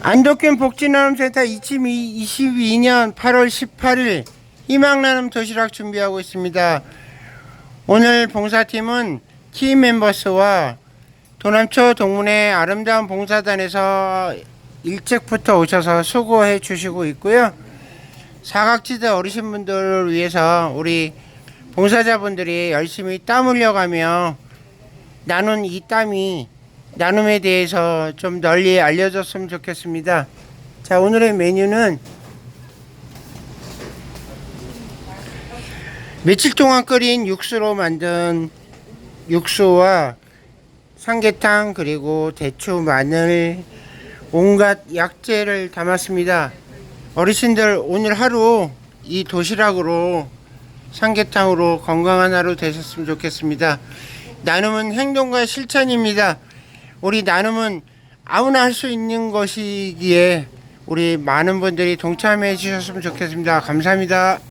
안덕균 복지나눔센터 2022년 8월 18일 희망나눔 도시락 준비하고 있습니다. 오늘 봉사팀은 팀 멤버스와 도남초 동문회 아름다운 봉사단에서 일찍부터 오셔서 수고해 주시고 있고요. 사각지대 어르신분들을 위해서 우리 봉사자분들이 열심히 땀 흘려가며 나눈 이 땀이 나눔에 대해서 좀 널리 알려졌으면 좋겠습니다. 자, 오늘의 메뉴는 며칠 동안 끓인 육수로 만든 육수와 삼계탕 그리고 대추, 마늘, 온갖 약재를 담았습니다. 어르신들 오늘 하루 이 도시락으로 삼계탕으로 건강한 하루 되셨으면 좋겠습니다. 나눔은 행동과 실천입니다. 우리 나눔은 아무나 할 수 있는 것이기에 우리 많은 분들이 동참해 주셨으면 좋겠습니다. 감사합니다.